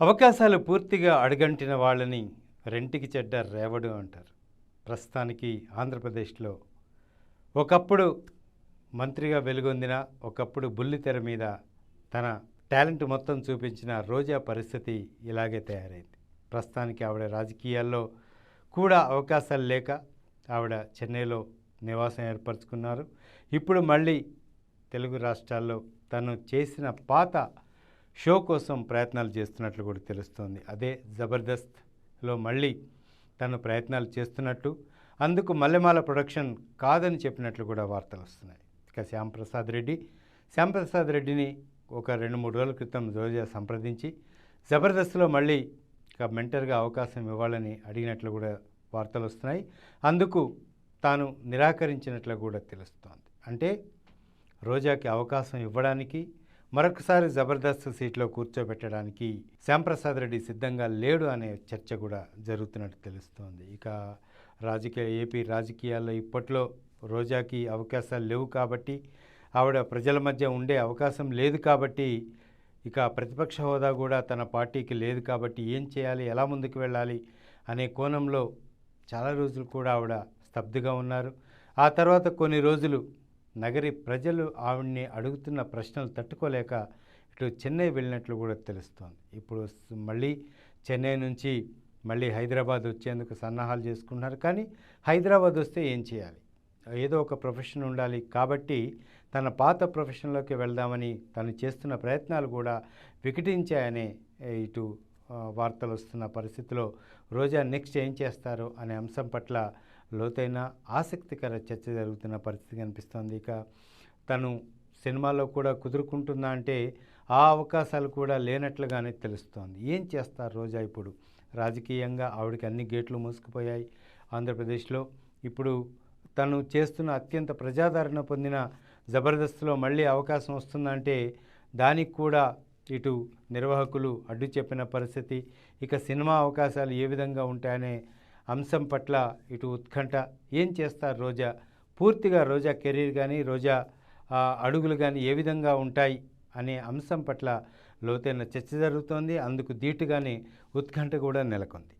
అవకాశాలు పూర్తిగా అడుగంటిన వాళ్ళని రెంటికి చెడ్డ రేవడు అంటారు. ప్రస్తుతానికి ఆంధ్రప్రదేశ్లో ఒకప్పుడు మంత్రిగా వెలుగొందిన ఒకప్పుడు బుల్లితెర మీద తన టాలెంట్ మొత్తం చూపించిన రోజా పరిస్థితి ఇలాగే తయారైంది. ప్రస్తుతానికి ఆవిడ రాజకీయాల్లో కూడా అవకాశాలు లేక ఆవిడ చెన్నైలో నివాసం ఏర్పరచుకున్నారు. ఇప్పుడు మళ్ళీ తెలుగు రాష్ట్రాల్లో తను చేసిన పాత షో కోసం ప్రయత్నాలు చేస్తున్నట్లు కూడా తెలుస్తోంది. అదే జబర్దస్త్లో మళ్ళీ తను ప్రయత్నాలు చేస్తున్నట్టు అందుకు మల్లెమాల ప్రొడక్షన్ కాదని చెప్పినట్లు కూడా వార్తలు వస్తున్నాయి. ఇక శ్యాంప్రసాద్ రెడ్డి శ్యాంప్రసాద్ రెడ్డిని ఒక రెండు మూడు రోజుల క్రితం రోజా సంప్రదించి జబర్దస్త్లో మళ్ళీ ఇక మెంటర్గా అవకాశం ఇవ్వాలని అడిగినట్లు కూడా వార్తలు వస్తున్నాయి. అందుకు తాను నిరాకరించినట్లు కూడా తెలుస్తోంది. అంటే రోజాకి అవకాశం ఇవ్వడానికి మరొకసారి జబర్దస్త్ సీట్లో కూర్చోబెట్టడానికి శ్యాంప్రసాద్ రెడ్డి సిద్ధంగా లేడు అనే చర్చ కూడా జరుగుతున్నట్టు తెలుస్తోంది. ఇక రాజకీయ ఏపీ రాజకీయాల్లో ఇప్పట్లో రోజాకి అవకాశాలు లేవు కాబట్టి ఆవిడ ప్రజల మధ్య ఉండే అవకాశం లేదు కాబట్టి ఇక ప్రతిపక్ష హోదా కూడా తన పార్టీకి లేదు కాబట్టి ఏం చేయాలి ఎలా ముందుకు వెళ్ళాలి అనే కోణంలో చాలా రోజులు కూడా ఆవిడ స్తబ్దుగా ఉన్నారు. ఆ తర్వాత కొన్ని రోజులు నగరి ప్రజలు ఆవిడ్ని అడుగుతున్న ప్రశ్నలు తట్టుకోలేక ఇటు చెన్నై వెళ్ళినట్లు కూడా తెలుస్తోంది. ఇప్పుడు మళ్ళీ చెన్నై నుంచి మళ్ళీ హైదరాబాద్ వచ్చేందుకు సన్నాహాలు చేసుకుంటున్నారు. కానీ హైదరాబాద్ వస్తే ఏం చేయాలి? ఏదో ఒక ప్రొఫెషన్ ఉండాలి కాబట్టి తన పాత ప్రొఫెషన్లోకి వెళ్దామని తను చేస్తున్న ప్రయత్నాలు కూడా వికటించాయనే ఇటు వార్తలు వస్తున్న పరిస్థితిలో రోజా నెక్స్ట్ ఏం చేస్తారు అనే అంశం పట్ల లోతైన ఆసక్తికర చర్చ జరుగుతున్న పరిస్థితి కనిపిస్తోంది. ఇక తను సినిమాలో కూడా కుదురుకుంటుందా అంటే ఆ అవకాశాలు కూడా లేనట్లుగానే తెలుస్తోంది. ఏం చేస్తారు రోజా ఇప్పుడు? రాజకీయంగా ఆవిడకి అన్ని గేట్లు మూసుకుపోయాయి. ఆంధ్రప్రదేశ్లో ఇప్పుడు తను చేస్తున్న అత్యంత ప్రజాదరణ పొందిన జబర్దస్త్లో మళ్ళీ అవకాశం వస్తుందంటే దానికి కూడా ఇటు నిర్వాహకులు అడ్డు చెప్పిన పరిస్థితి ఇక సినిమా అవకాశాలు ఏ విధంగా ఉంటాయనే అంశం పట్ల ఇటు ఉత్కంఠ. ఏం చేస్తారు రోజా? పూర్తిగా రోజా కెరీర్ కానీ రోజా అడుగులు కానీ ఏ విధంగా ఉంటాయి అనే అంశం పట్ల లోతైన చర్చ జరుగుతోంది. అందుకు ధీటుగానే ఉత్కంఠ కూడా నెలకొంది.